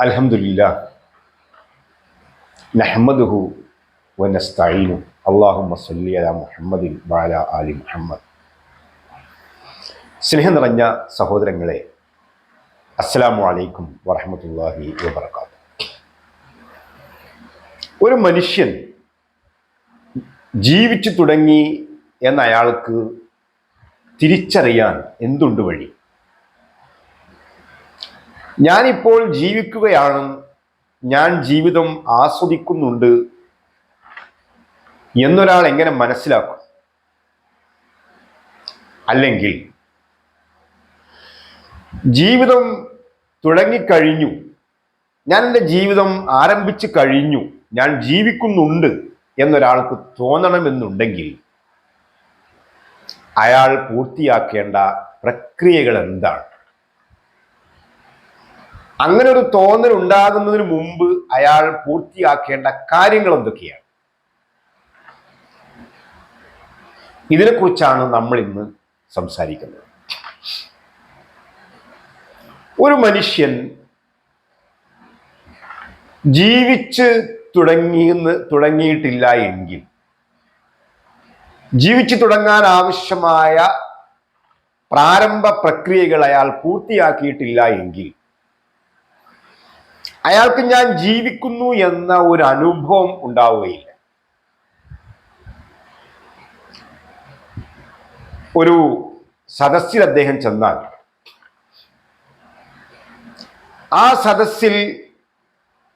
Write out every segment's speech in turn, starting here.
അലഹമില്ല നഹമ്മദുഹു വനസ്തീനു അള്ളാഹുമ്മ സല്ലി അല മുഹമ്മദിൻ വാല അലി മുഹമ്മദ്. സ്നേഹം നിറഞ്ഞ സഹോദരങ്ങളെ അസ്സലാമു അലൈക്കും വറഹമത്തല്ലാഹി വബർക്കാത്തു ഒരു മനുഷ്യൻ ജീവിച്ചു തുടങ്ങി എന്നയാൾക്ക് തിരിച്ചറിയാൻ എന്തുണ്ട് വഴി? ഞാനിപ്പോൾ ജീവിക്കുകയാണ് ഞാൻ ജീവിതം ആസ്വദിക്കുന്നുണ്ട് എന്നൊരാൾ എങ്ങനെ മനസ്സിലാക്കും? അല്ലെങ്കിൽ ജീവിതം തുടങ്ങിക്കഴിഞ്ഞു ഞാൻ എന്റെ ജീവിതം ആരംഭിച്ചു കഴിഞ്ഞു ഞാൻ ജീവിക്കുന്നുണ്ട് എന്നൊരാൾക്ക് തോന്നണമെന്നുണ്ടെങ്കിൽ അയാൾ പൂർത്തിയാക്കേണ്ട പ്രക്രിയകൾ എന്താണ്? അങ്ങനെ ഒരു തോന്നൽ ഉണ്ടാകുന്നതിന് മുമ്പ് അയാൾ പൂർത്തിയാക്കേണ്ട കാര്യങ്ങൾ എന്തൊക്കെയാണ്? ഇതിനെക്കുറിച്ചാണ് നമ്മൾ ഇന്ന് സംസാരിക്കുന്നത്. ഒരു മനുഷ്യൻ ജീവിച്ച് തുടങ്ങിയെന്ന് തുടങ്ങിയിട്ടില്ല എങ്കിൽ ജീവിച്ചു തുടങ്ങാൻ ആവശ്യമായ പ്രാരംഭ പ്രക്രിയകൾ അയാൾ പൂർത്തിയാക്കിയിട്ടില്ല എങ്കിൽ അയാൾക്ക് ഞാൻ ജീവിക്കുന്നു എന്ന ഒരു അനുഭവം ഉണ്ടാവുകയില്ല. ഒരു സദസ്സിൽ അദ്ദേഹം ചെന്നാൽ ആ സദസ്സിൽ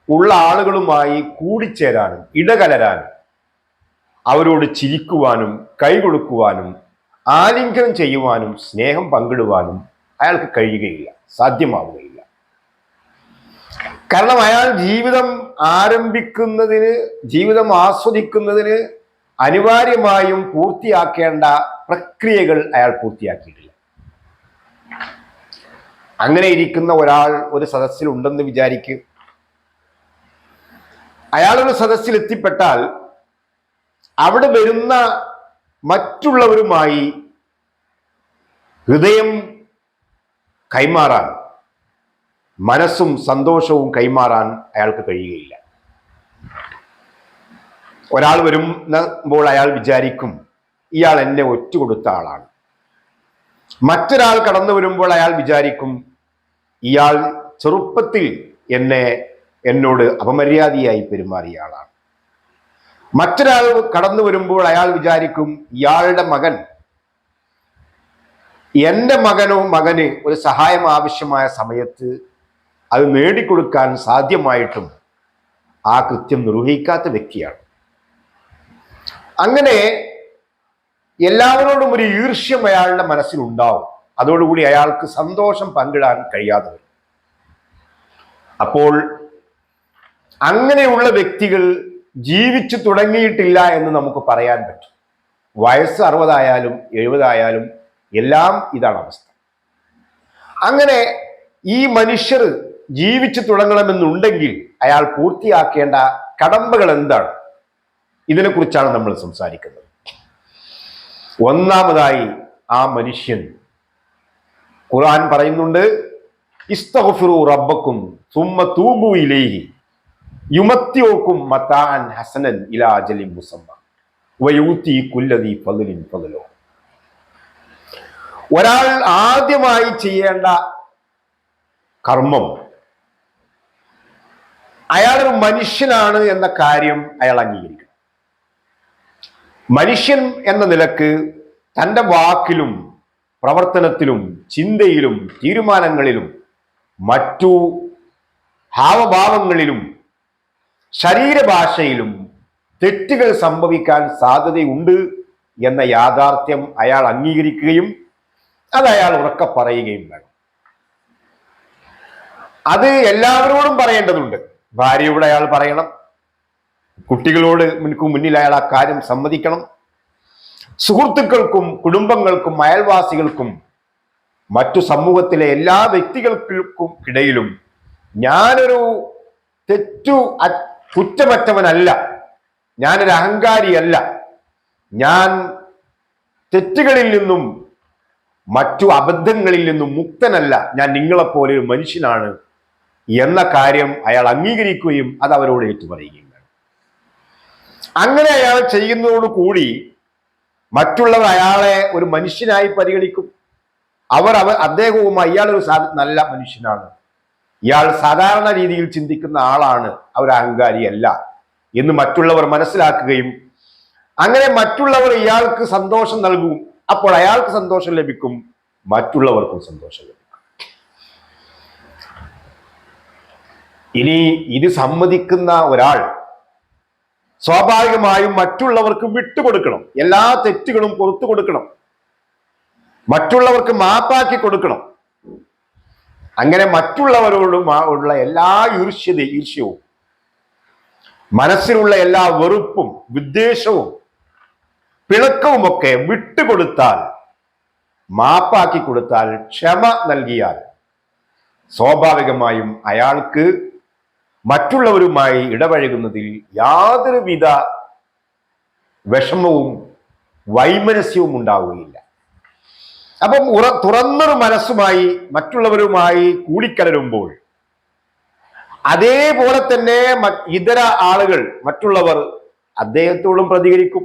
ഉള്ള ആളുകളുമായി കൂടിച്ചേരാനും ഇടകലരാനും അവരോട് ചിരിക്കുവാനും കൈകൊടുക്കുവാനും ആലിംഗനം ചെയ്യുവാനും സ്നേഹം പങ്കിടുവാനും അയാൾക്ക് കഴിയുകയില്ല. സാധ്യമാവുകയില്ല. കാരണം അയാൾ ജീവിതം ആരംഭിക്കുന്നതിന് ജീവിതം ആസ്വദിക്കുന്നതിന് അനിവാര്യമായും പൂർത്തിയാക്കേണ്ട പ്രക്രിയകൾ അയാൾ പൂർത്തിയാക്കിയിട്ടില്ല. അങ്ങനെ ഇരിക്കുന്ന ഒരാൾ ഒരു സദസ്സിൽ ഉണ്ടെന്ന് വിചാരിക്കും. അയാൾ ഒരു സദസ്സിൽ എത്തിപ്പെട്ടാൽ അവിടെ വരുന്ന മറ്റുള്ളവരുമായി ഹൃദയം കൈമാറാൻ മനസ്സും സന്തോഷവും കൈമാറാൻ അയാൾക്ക് കഴിയുകയില്ല. ഒരാൾ വരുമ്പോൾ അയാൾ വിചാരിക്കും ഇയാൾ എന്നെ ഒറ്റുകൊടുത്ത ആളാണ്. മറ്റൊരാൾ കടന്നു വരുമ്പോൾ അയാൾ വിചാരിക്കും ഇയാൾ ചെറുപ്പത്തിൽ എന്നെ എന്നോട് അപമര്യാദയായി പെരുമാറിയ ആളാണ്. മറ്റൊരാൾ കടന്നു വരുമ്പോൾ അയാൾ വിചാരിക്കും ഇയാളുടെ മകൻ എന്റെ മകനോ മകന് ഒരു സഹായം ആവശ്യമായ സമയത്ത് അത് നേടിക്കൊടുക്കാൻ സാധ്യമായിട്ടും ആ കൃത്യം നിർവഹിക്കാത്ത വ്യക്തിയാണ്. അങ്ങനെ എല്ലാവരോടും ഒരു ഈർഷ്യം അയാളുടെ മനസ്സിലുണ്ടാവും. അതോടുകൂടി അയാൾക്ക് സന്തോഷം പങ്കിടാൻ കഴിയാതെ വരും. അപ്പോൾ അങ്ങനെയുള്ള വ്യക്തികൾ ജീവിച്ചു തുടങ്ങിയിട്ടില്ല എന്ന് നമുക്ക് പറയാൻ പറ്റും. വയസ്സ് അറുപതായാലും എഴുപതായാലും എല്ലാം ഇതാണ് അവസ്ഥ. അങ്ങനെ ഈ മനുഷ്യർ ജീവിച്ചു തുടങ്ങണമെന്നുണ്ടെങ്കിൽ അയാൾ പൂർത്തിയാക്കേണ്ട കടമ്പകൾ എന്താണ്? ഇതിനെക്കുറിച്ചാണ് നമ്മൾ സംസാരിക്കുന്നത്. ഒന്നാമതായി ആ മനുഷ്യൻ. ഖുർആൻ പറയുന്നുണ്ട് ഇസ്തഹുറു റബ്ബക്കും സുമ്മ തൂബു ഇലേഹി യുമത്യോക്കും മത്താൻ ഹസനൻ ഇലാജലി മുസമ്മ വയൂത്തി കുല്ലതി പതിലിൻ പതിലോ ഒരാൾ ആദ്യമായി ചെയ്യേണ്ട കർമ്മം അയാളൊരു മനുഷ്യനാണ് എന്ന കാര്യം അയാൾ അംഗീകരിക്കണം. മനുഷ്യൻ എന്ന നിലയ്ക്ക് തന്റെ വാക്കിലും പ്രവർത്തനത്തിലും ചിന്തയിലും തീരുമാനങ്ങളിലും മറ്റു ഹാവഭാവങ്ങളിലും ശരീരഭാഷയിലും തെറ്റുകൾ സംഭവിക്കാൻ സാധ്യതയുണ്ട് എന്ന യാഥാർത്ഥ്യം അയാൾ അംഗീകരിക്കുകയും അത് അയാൾ ഉറക്കെ പറയുകയും വേണം. അത് എല്ലാവരോടും പറയേണ്ടതുണ്ട്. ഭാര്യയോട് അയാൾ പറയണം. കുട്ടികളോട് മുന്നിൽ അയാൾ ആ കാര്യം സമ്മതിക്കണം. സുഹൃത്തുക്കൾക്കും കുടുംബങ്ങൾക്കും അയൽവാസികൾക്കും മറ്റു സമൂഹത്തിലെ എല്ലാ വ്യക്തികൾക്കും ഇടയിലും ഞാനൊരു തെറ്റു കുറ്റമറ്റവനല്ല. ഞാനൊരു അഹങ്കാരിയല്ല. ഞാൻ തെറ്റുകളിൽ നിന്നും മറ്റു അബദ്ധങ്ങളിൽ നിന്നും മുക്തനല്ല. ഞാൻ നിങ്ങളെപ്പോലെ ഒരു മനുഷ്യനാണ്. എന്ന കാര്യം അയാൾ അംഗീകരിക്കുകയും അത് അവരോട് ഏറ്റുപറയുകയും അങ്ങനെ അയാൾ ചെയ്യുന്നതോടുകൂടി മറ്റുള്ളവർ അയാളെ ഒരു മനുഷ്യനായി പരിഗണിക്കും. അവർ അവ അദ്ദേഹവും അയാൾ ഒരു നല്ല മനുഷ്യനാണ്. ഇയാൾ സാധാരണ രീതിയിൽ ചിന്തിക്കുന്ന ആളാണ് അവർ അഹങ്കാരിയല്ല എന്ന് മറ്റുള്ളവർ മനസ്സിലാക്കുകയും അങ്ങനെ മറ്റുള്ളവർ ഇയാൾക്ക് സന്തോഷം നൽകും. അപ്പോൾ അയാൾക്ക് സന്തോഷം ലഭിക്കും മറ്റുള്ളവർക്കും സന്തോഷം ലഭിക്കും. ഇനി ഇത് സമ്മതിക്കുന്ന ഒരാൾ സ്വാഭാവികമായും മറ്റുള്ളവർക്ക് വിട്ടുകൊടുക്കണം. എല്ലാ തെറ്റുകളും പുറത്തു കൊടുക്കണം. മറ്റുള്ളവർക്ക് മാപ്പാക്കി കൊടുക്കണം. അങ്ങനെ മറ്റുള്ളവരോടും ഉള്ള എല്ലാ ഈർഷ്യത ഈർഷ്യവും മനസ്സിലുള്ള എല്ലാ വെറുപ്പും വിദ്വേഷവും പിണക്കവുമൊക്കെ വിട്ടുകൊടുത്താൽ മാപ്പാക്കി കൊടുത്താൽ ക്ഷമ നൽകിയാൽ സ്വാഭാവികമായും അയാൾക്ക് മറ്റുള്ളവരുമായി ഇടപഴകുന്നതിൽ യാതൊരുവിധ വിഷമവും വൈമനസ്യവും ഉണ്ടാവുകയില്ല. അപ്പം ഉറ തുറന്നൊരു മനസ്സുമായി മറ്റുള്ളവരുമായി കൂടിക്കലരുമ്പോൾ അതേപോലെ തന്നെ ഇതര ആളുകൾ മറ്റുള്ളവർ അദ്ദേഹത്തോടും പ്രതികരിക്കും.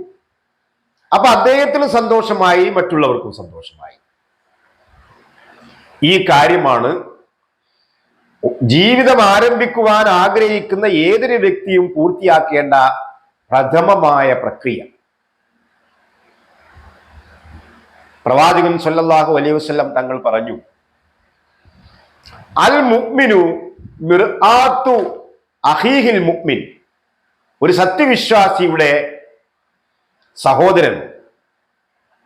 അപ്പൊ അദ്ദേഹത്തിന് സന്തോഷമായി മറ്റുള്ളവർക്കും സന്തോഷമായി. ഈ കാര്യമാണ് ജീവിതം ആരംഭിക്കുവാൻ ആഗ്രഹിക്കുന്ന ഏതൊരു വ്യക്തിയും പൂർത്തിയാക്കേണ്ട പ്രഥമമായ പ്രക്രിയ. പ്രവാചകൻ സല്ലല്ലാഹു അലൈഹി വസല്ലം തങ്ങൾ പറഞ്ഞു അൽ മുക്മിനു മിർആത്തു അഹീഹിൽ മുക്മിൻ ഒരു സത്യവിശ്വാസിയുടെ സഹോദരൻ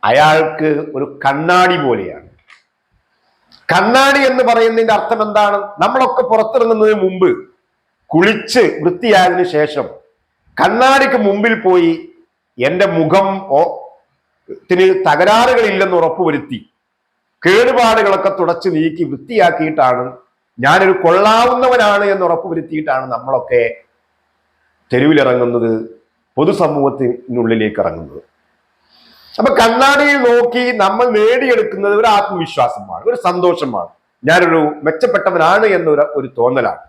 അയാൾക്ക് ഒരു കണ്ണാടി പോലെയാണ്. കണ്ണാടി എന്ന് പറയുന്നതിന്റെ അർത്ഥം എന്താണ്? നമ്മളൊക്കെ പുറത്തിറങ്ങുന്നതിന് മുമ്പ് കുളിച്ച് വൃത്തിയായതിനു ശേഷം കണ്ണാടിക്ക് മുമ്പിൽ പോയി എന്റെ മുഖം ത്തിന് തകരാറുകളില്ലെന്ന് ഉറപ്പുവരുത്തി കേടുപാടുകളൊക്കെ തുടച്ച് നീക്കി വൃത്തിയാക്കിയിട്ടാണ് ഞാനൊരു കൊള്ളാവുന്നവനാണ് എന്ന് ഉറപ്പുവരുത്തിയിട്ടാണ് നമ്മളൊക്കെ തെരുവിലിറങ്ങുന്നത് പൊതുസമൂഹത്തിനുള്ളിലേക്ക് ഇറങ്ങുന്നത് അപ്പൊ കണ്ണാടിയിൽ നോക്കി നമ്മൾ നേടിയെടുക്കുന്നത് ഒരു ആത്മവിശ്വാസമാണ് ഒരു സന്തോഷമാണ്. ഞാനൊരു മെച്ചപ്പെട്ടവനാണ് എന്നൊരു ഒരു തോന്നലാണ്.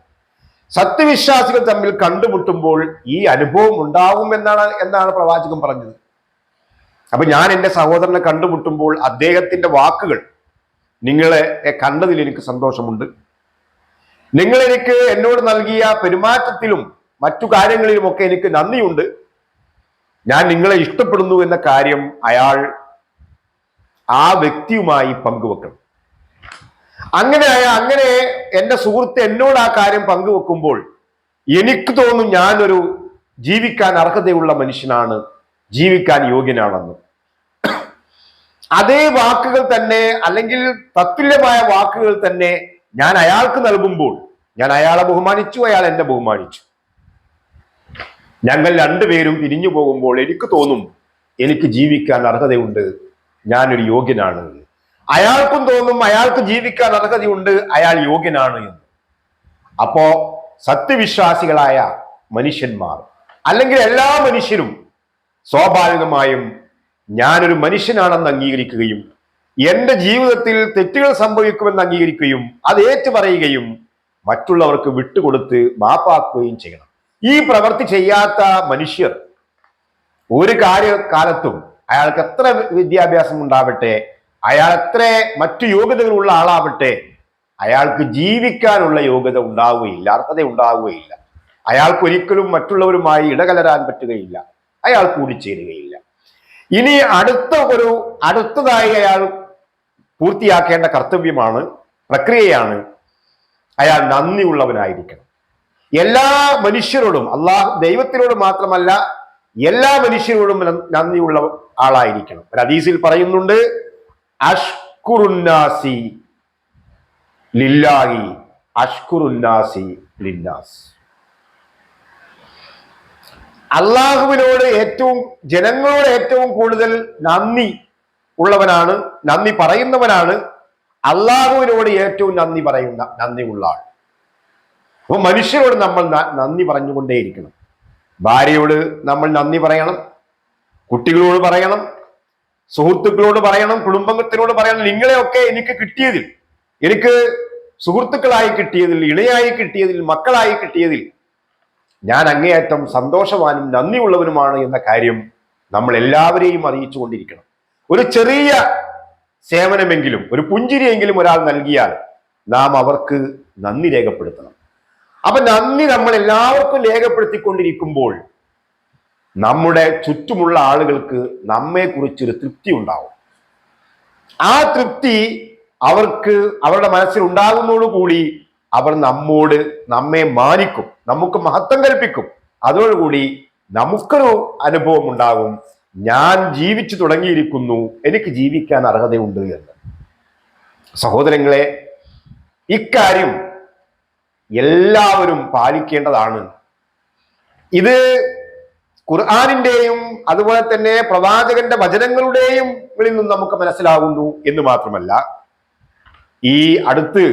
സത്യവിശ്വാസികൾ തമ്മിൽ കണ്ടുമുട്ടുമ്പോൾ ഈ അനുഭവം ഉണ്ടാവും എന്നാണ് എന്നാണ് പ്രവാചകൻ പറഞ്ഞത്. അപ്പൊ ഞാൻ എന്റെ സഹോദരനെ കണ്ടുമുട്ടുമ്പോൾ അദ്ദേഹത്തിന്റെ വാക്കുകൾ നിങ്ങളെ കണ്ടതിൽ എനിക്ക് സന്തോഷമുണ്ട്. നിങ്ങൾ എനിക്ക് എന്നോട് നൽകിയ പെരുമാറ്റത്തിലും മറ്റു കാര്യങ്ങളിലുമൊക്കെ എനിക്ക് നന്ദിയുണ്ട്. ഞാൻ നിങ്ങളെ ഇഷ്ടപ്പെടുന്നു എന്ന കാര്യം അയാൾ ആ വ്യക്തിയുമായി പങ്കുവെക്കണം. അങ്ങനെ അങ്ങനെ എന്റെ സുഹൃത്ത് എന്നോട് ആ കാര്യം പങ്കുവെക്കുമ്പോൾ എനിക്ക് തോന്നും ഞാനൊരു ജീവിക്കാൻ അർഹതയുള്ള മനുഷ്യനാണ് ജീവിക്കാൻ യോഗ്യനാണെന്ന്. അതേ വാക്കുകൾ തന്നെ അല്ലെങ്കിൽ തത്തുല്യമായ വാക്കുകൾ തന്നെ ഞാൻ അയാൾക്ക് നൽകുമ്പോൾ ഞാൻ അയാളെ ബഹുമാനിച്ചു അയാൾ എന്നെ ബഹുമാനിച്ചു. ഞങ്ങൾ രണ്ടുപേരും പിരിഞ്ഞു പോകുമ്പോൾ എനിക്ക് തോന്നും എനിക്ക് ജീവിക്കാൻ അർഹതയുണ്ട്. ഞാനൊരു യോഗ്യനാണ്. അയാൾക്കും തോന്നും അയാൾക്ക് ജീവിക്കാൻ അർഹതയുണ്ട് അയാൾ യോഗ്യനാണ് എന്ന്. അപ്പോ സത്യവിശ്വാസികളായ മനുഷ്യന്മാർ അല്ലെങ്കിൽ എല്ലാ മനുഷ്യരും സ്വാഭാവികമായും ഞാനൊരു മനുഷ്യനാണെന്ന് അംഗീകരിക്കുകയും എന്റെ ജീവിതത്തിൽ തെറ്റുകൾ സംഭവിക്കുമെന്ന് അംഗീകരിക്കുകയും അത് ഏറ്റുപറയുകയും മറ്റുള്ളവർക്ക് വിട്ടുകൊടുത്ത് മാപ്പാക്കുകയും ചെയ്യണം. ഈ പ്രവൃത്തി ചെയ്യാത്ത മനുഷ്യർ ഒരു കാര്യകാലത്തും അയാൾക്ക് എത്ര വിദ്യാഭ്യാസം ഉണ്ടാവട്ടെ അയാൾ എത്ര മറ്റു യോഗ്യതകളുള്ള ആളാവട്ടെ അയാൾക്ക് ജീവിക്കാനുള്ള യോഗ്യത ഉണ്ടാവുകയില്ല അർഹത ഉണ്ടാവുകയില്ല. അയാൾക്ക് ഒരിക്കലും മറ്റുള്ളവരുമായി ഇടകലരാൻ പറ്റുകയില്ല അയാൾ കൂടിച്ചേരുകയില്ല. ഇനി അടുത്ത ഒരു അടുത്തതായി അയാൾ പൂർത്തിയാക്കേണ്ട കർത്തവ്യമാണ് പ്രക്രിയയാണ് അയാൾ നന്ദിയുള്ളവനായിരിക്കണം. എല്ലാ മനുഷ്യരോടും അള്ളാഹ് ദൈവത്തിനോട് മാത്രമല്ല എല്ലാ മനുഷ്യരോടും നന്ദിയുള്ള ആളായിരിക്കണം. ഒരു ഹദീസിൽ പറയുന്നുണ്ട് അഷ്കുറുന്നാസി ലില്ലാഹി അഷ്കുറുന്നാസി ലില്ലാസ് അള്ളാഹുവിനോട് ഏറ്റവും ജനങ്ങളോട് ഏറ്റവും കൂടുതൽ നന്ദി ഉള്ളവനാണ് നന്ദി പറയുന്നവനാണ് അള്ളാഹുവിനോട് ഏറ്റവും നന്ദി പറയുന്ന നന്ദിയുള്ള ആൾ. അപ്പൊ മനുഷ്യരോട് നമ്മൾ നന്ദി പറഞ്ഞുകൊണ്ടേയിരിക്കണം. ഭാര്യയോട് നമ്മൾ നന്ദി പറയണം. കുട്ടികളോട് പറയണം. സുഹൃത്തുക്കളോട് പറയണം. കുടുംബത്തിനോട് പറയണം. നിങ്ങളെയൊക്കെ എനിക്ക് കിട്ടിയതിൽ എനിക്ക് സുഹൃത്തുക്കളായി കിട്ടിയതിൽ ഇണയായി കിട്ടിയതിൽ മക്കളായി കിട്ടിയതിൽ ഞാൻ അങ്ങേയറ്റം സന്തോഷവാനും നന്ദിയുള്ളവനുമാണ് എന്ന കാര്യം നമ്മൾ എല്ലാവരെയും അറിയിച്ചു കൊണ്ടിരിക്കണം ഒരു ചെറിയ സേവനമെങ്കിലും ഒരു പുഞ്ചിരിയെങ്കിലും ഒരാൾ നൽകിയാൽ നാം അവർക്ക് നന്ദി രേഖപ്പെടുത്തണം. അപ്പൊ നന്ദി നമ്മൾ എല്ലാവർക്കും രേഖപ്പെടുത്തിക്കൊണ്ടിരിക്കുമ്പോൾ നമ്മുടെ ചുറ്റുമുള്ള ആളുകൾക്ക് നമ്മെക്കുറിച്ചൊരു തൃപ്തി ഉണ്ടാവും. ആ തൃപ്തി അവർക്ക് അവരുടെ മനസ്സിൽ ഉണ്ടാകുന്നതോടുകൂടി അവർ നമ്മോട് നമ്മെ മാനിക്കും നമുക്ക് മഹത്വം കൽപ്പിക്കും. അതോടുകൂടി നമുക്കൊരു അനുഭവം ഉണ്ടാകും ഞാൻ ജീവിച്ചു തുടങ്ങിയിരിക്കുന്നു എനിക്ക് ജീവിക്കാൻ അർഹതയുണ്ട് എന്ന്. സഹോദരങ്ങളെ ഇക്കാര്യം എല്ലാവരും പാലിക്കേണ്ടതാണ്. ഇത് ഖുർആാനിന്റെയും അതുപോലെ തന്നെ പ്രവാചകന്റെ വചനങ്ങളുടെയും നിന്നും നമുക്ക് മനസ്സിലാകുന്നു എന്ന് മാത്രമല്ല ഈ അടുത്ത്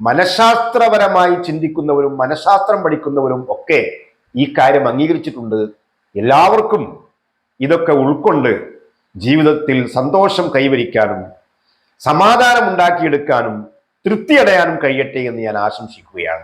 മനഃശാസ്ത്രപരമായി ചിന്തിക്കുന്നവരും മനഃശാസ്ത്രം പഠിക്കുന്നവരും ഒക്കെ ഈ കാര്യം അംഗീകരിച്ചിട്ടുണ്ട്. എല്ലാവർക്കും ഇതൊക്കെ ഉൾക്കൊണ്ട് ജീവിതത്തിൽ സന്തോഷം കൈവരിക്കാനും സമാധാനം ഉണ്ടാക്കിയെടുക്കാനും തൃപ്തിയടയാനും കഴിയട്ടെ എന്ന് ഞാൻ ആശംസിക്കുകയാണ്.